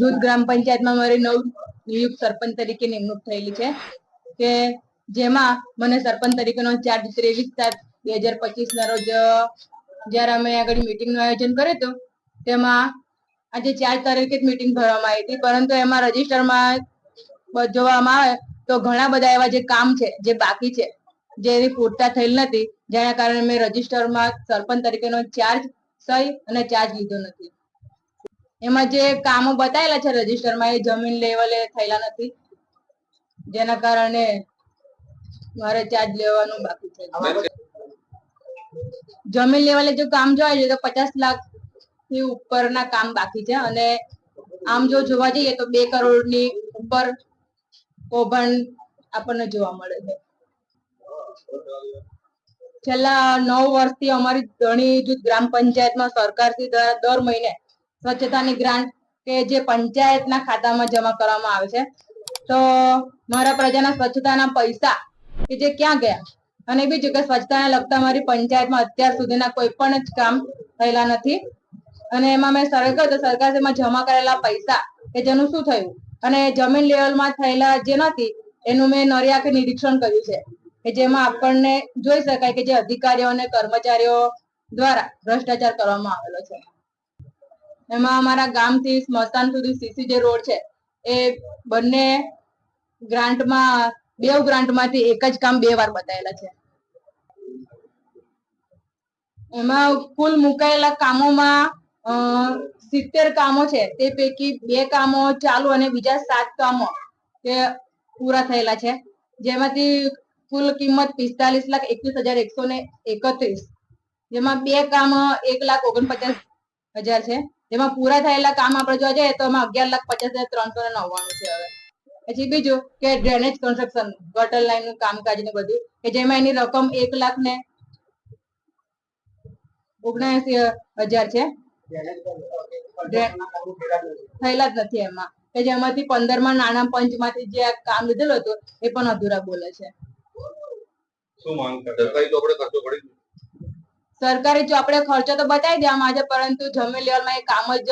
દૂધ ગ્રામ પંચાયતમાં મારી નવ સરપંચ તરીકે જેમાં મને સરપંચ તરીકેનો ચાર્જ ત્રેવીસ સાત બે હજાર પચીસ ના રોજ, જ્યારે અમે આગળ મીટિંગનું આયોજન કર્યું હતું, તેમાં આજે ચાર તારીખે જ મીટિંગ ભરવામાં આવી હતી, પરંતુ એમાં રજીસ્ટરમાં જોવામાં આવે તો ઘણા બધા એવા જે કામ છે, જે બાકી છે, જે એની પૂરતા થયેલ નથી, જેના કારણે મેં રજીસ્ટરમાં સરપંચ તરીકેનો ચાર્જ સહી અને ચાર્જ લીધો નથી. એમાં જે કામો બતાવેલા છે રજીસ્ટરમાં એ જમીન લેવલે થયેલા નથી. જેના કારણે મારે ચાર્જ લેવાનું બાકી છે. જમીન લેવલે જો કામ જોવા જઈએ તો પચાસ લાખથી ઉપરના કામ બાકી છે અને આમ જો જોવા જઈએ તો બે કરોડની ઉપર કૌભાંડ આપણને જોવા મળે છે. છેલ્લા નવ વર્ષથી અમારી ધણી જૂથ ગ્રામ પંચાયતમાં સરકારથી દર મહિને સ્વચ્છતાની ગ્રાન્ટ કે જે પંચાયતના ખાતામાં જમા કરવામાં આવે છે. તો મારા પ્રજાના સ્વચ્છતાના પૈસા કે જે ક્યાં ગયા? અને બીજું કે સ્વચ્છતાને લગતા મારી પંચાયતમાં અત્યાર સુધીના કોઈ પણ જ કામ થયેલા નથી. અને એમાં મેં સરકાર તો સરકારમાં જમા કરેલા પૈસા કે જેનું શું થયું? અને જમીન લેવલમાં થયેલા જે નથી, એનું મેં નરિયાકે નિરીક્ષણ કર્યું છે. કે જેમાં આપણને જોઈ શકાય કે જે અધિકારીઓ અને કર્મચારીઓ દ્વારા ભ્રષ્ટાચાર કરવામાં આવેલો છે. એમાં અમારા ગામથી સ્મશાન સુધી સીસી જે રોડ છે, એ બંને ગ્રાન્ટમાં બે ગ્રાન્ટમાંથી એક જ કામ બે વાર બતાવેલા છે. એમાં કુલ મુકાયેલા કામોમાં સિત્તેર કામો છે, તે પૈકી બે કામો ચાલુ અને બીજા સાત કામો તે પૂરા થયેલા છે. જેમાંથી કુલ કિંમત પિસ્તાલીસ લાખ એકવીસ હજાર એકસો ને એકત્રીસ. જેમાં બે કામ, એક લાખ ઓગણપચાસ હજાર છે. જેમાં પૂરા થયેલા કામ આપણે જોવા જઈએ તો એમાં અગિયાર લાખ પચાસ હજાર ત્રણસો ને નવ્વાણું છે હવે. પછી બીજું કે ડ્રેનેજ કન્સ્ટ્રક્શન ગટર લાઈનનું કામકાજ ને બધું, કે જેમાં એની રકમ એક લાખ ને ઓગણસી હજાર છે. થયેલા જ નથી એમાં. કે જેમાંથી પંદરમાં નાણાં પંચમાંથી જે કામ લીધેલું હતું, એ પણ અધૂરા બોલે છે. શું માંગ કરે સરકારી ચોપડે ખર્ચો પડી સરકારી ચોપડે ખર્ચો તો બતાવી દેવામાં આવે પરંતુ જમીન લેવલમાં એ કામ જ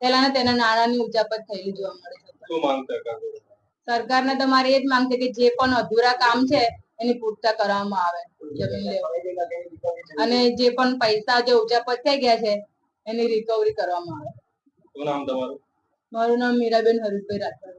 પેલા ને તેના નાણાંની ઉજાપત થયેલી જોવા મળે છે. શું માંગ સરકાર ને સરકારને તો એ જ માંગ છે કે જે પણ અધૂરા કામ છે એની પૂર્તતા કરવામાં આવે જમીન લેવલ. અને જે પણ પૈસા જે ઉચાપત થઈ ગયા છે એની રિકવરી કરવામાં આવે. શું નામ તમારું? મારું નામ મીરાબેન હરીશભાઈ રાઠોડ